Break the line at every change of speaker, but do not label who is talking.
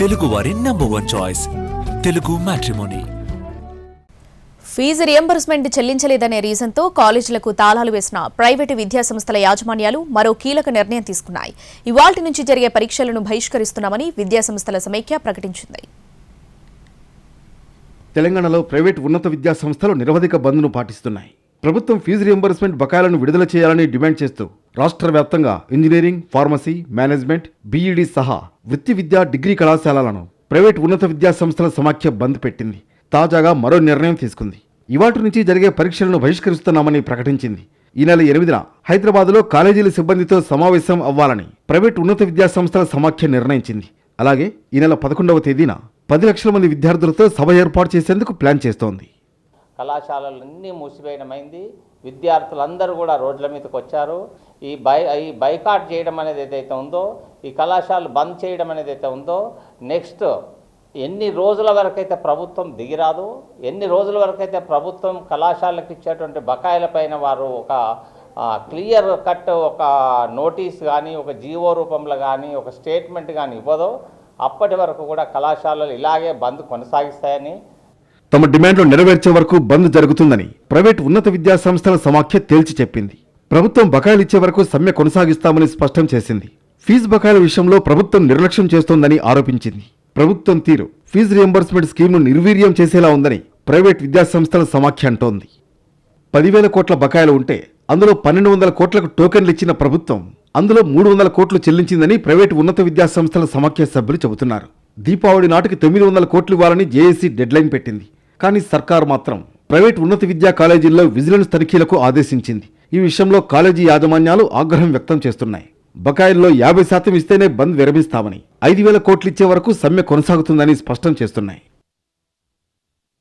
తెలుగువారి number one choice Telugu matrimony
fees reimbursement చెల్లించలేదనే రీజన్తో కాలేజీలకు తాళాలు వేసిన ప్రైవేటు విద్యాసంస్థల యాజమాన్యాలు మరో కీలక నిర్ణయం తీసుకున్నాయి. ఇవాల్టి నుంచి జరిగే పరీక్షలను బహిష్కరిస్తున్నామని విద్యాసంస్థల సమైక్య ప్రకటించింది.
తెలంగాణలో ప్రైవేట్ ఉన్నత విద్యా సంస్థలు నిరవధిక బంద్ను పాటిస్తున్నాయి. ప్రభుత్వం ఫీజు రియంబర్స్మెంట్ బకాయిలను విడుదల చేయాలని డిమాండ్ చేస్తూ రాష్ట్ర వ్యాప్తంగా ఇంజనీరింగ్ ఫార్మసీ మేనేజ్మెంట్ బీఈడీ సహా వృత్తి విద్యా డిగ్రీ కళాశాలలను ప్రైవేట్ ఉన్నత విద్యా సంస్థల సమాఖ్య బంద్ పెట్టింది. తాజాగా మరో నిర్ణయం తీసుకుంది. ఇవాటి నుంచి జరిగే పరీక్షలను బహిష్కరిస్తున్నామని ప్రకటించింది. ఈ నెల ఎనిమిదిన హైదరాబాద్లో కాలేజీల సిబ్బందితో సమావేశం అవ్వాలని ప్రైవేట్ ఉన్నత విద్యా సంస్థల సమాఖ్య నిర్ణయించింది. అలాగే ఈ నెల పదకొండవ తేదీన పది లక్షల మంది విద్యార్థులతో సభ ఏర్పాటు చేసేందుకు ప్లాన్ చేస్తోంది.
కళాశాలలన్నీ మూసివేయడమైంది. విద్యార్థులందరూ కూడా రోడ్ల మీదకి వచ్చారు. ఈ బై ఈ బైకాట్ చేయడం అనేది ఏదైతే ఉందో ఈ కళాశాలలు బంద్ చేయడం అనేది అయితే ఉందో నెక్స్ట్ ఎన్ని రోజుల వరకైతే ప్రభుత్వం దిగిరాదు ఎన్ని రోజుల వరకైతే ప్రభుత్వం కళాశాలకు ఇచ్చేటువంటి బకాయిలపైన వారు ఒక క్లియర్ కట్ ఒక నోటీస్ కానీ ఒక జీవో రూపంలో కానీ ఒక స్టేట్మెంట్ కానీ ఇవ్వదో అప్పటి వరకు కూడా కళాశాలలు ఇలాగే బంద్ కొనసాగిస్తాయని
తమ డిమాండ్లు నెరవేర్చే వరకు బంద్ జరుగుతుందని ప్రైవేట్ ఉన్నత విద్యా సంస్థల సమాఖ్య తేల్చి చెప్పింది. ప్రభుత్వం బకాయిలు ఇచ్చే వరకు సమ్మె కొనసాగిస్తామని స్పష్టం చేసింది. ఫీజు బకాయిల విషయంలో ప్రభుత్వం నిర్లక్ష్యం చేస్తోందని ఆరోపించింది. ప్రభుత్వం తీరు ఫీజు రియంబర్స్మెంట్ స్కీమ్ను నిర్వీర్యం చేసేలా ఉందని ప్రైవేట్ విద్యాసంస్థల సమాఖ్య అంటోంది. పదివేల కోట్ల బకాయిలు ఉంటే అందులో పన్నెండు వందల కోట్లకు టోకెన్లు ఇచ్చిన ప్రభుత్వం అందులో మూడు వందల కోట్లు చెల్లించిందని ప్రైవేటు ఉన్నత విద్యాసంస్థల సమాఖ్య సభ్యులు చెబుతున్నారు. దీపావళి నాటికి తొమ్మిది వందల కోట్లు ఇవ్వాలని జేఏసీ డెడ్లైన్ పెట్టింది. కానీ సర్కార్ మాత్రం ప్రైవేట్ ఉన్నత విద్యా కాలేజీల్లో విజిలెన్స్ తనిఖీలకు ఆదేశించింది. ఈ విషయంలో కాలేజీ యాజమాన్యాలు ఆగ్రహం వ్యక్తం చేస్తున్నాయి. బకాయిల్లో యాభై శాతం ఇస్తేనే బంద్ విరమిస్తామని ఐదు వేల కోట్లు ఇచ్చే వరకు సమ్మె కొనసాగుతుందని స్పష్టం చేస్తున్నాయి.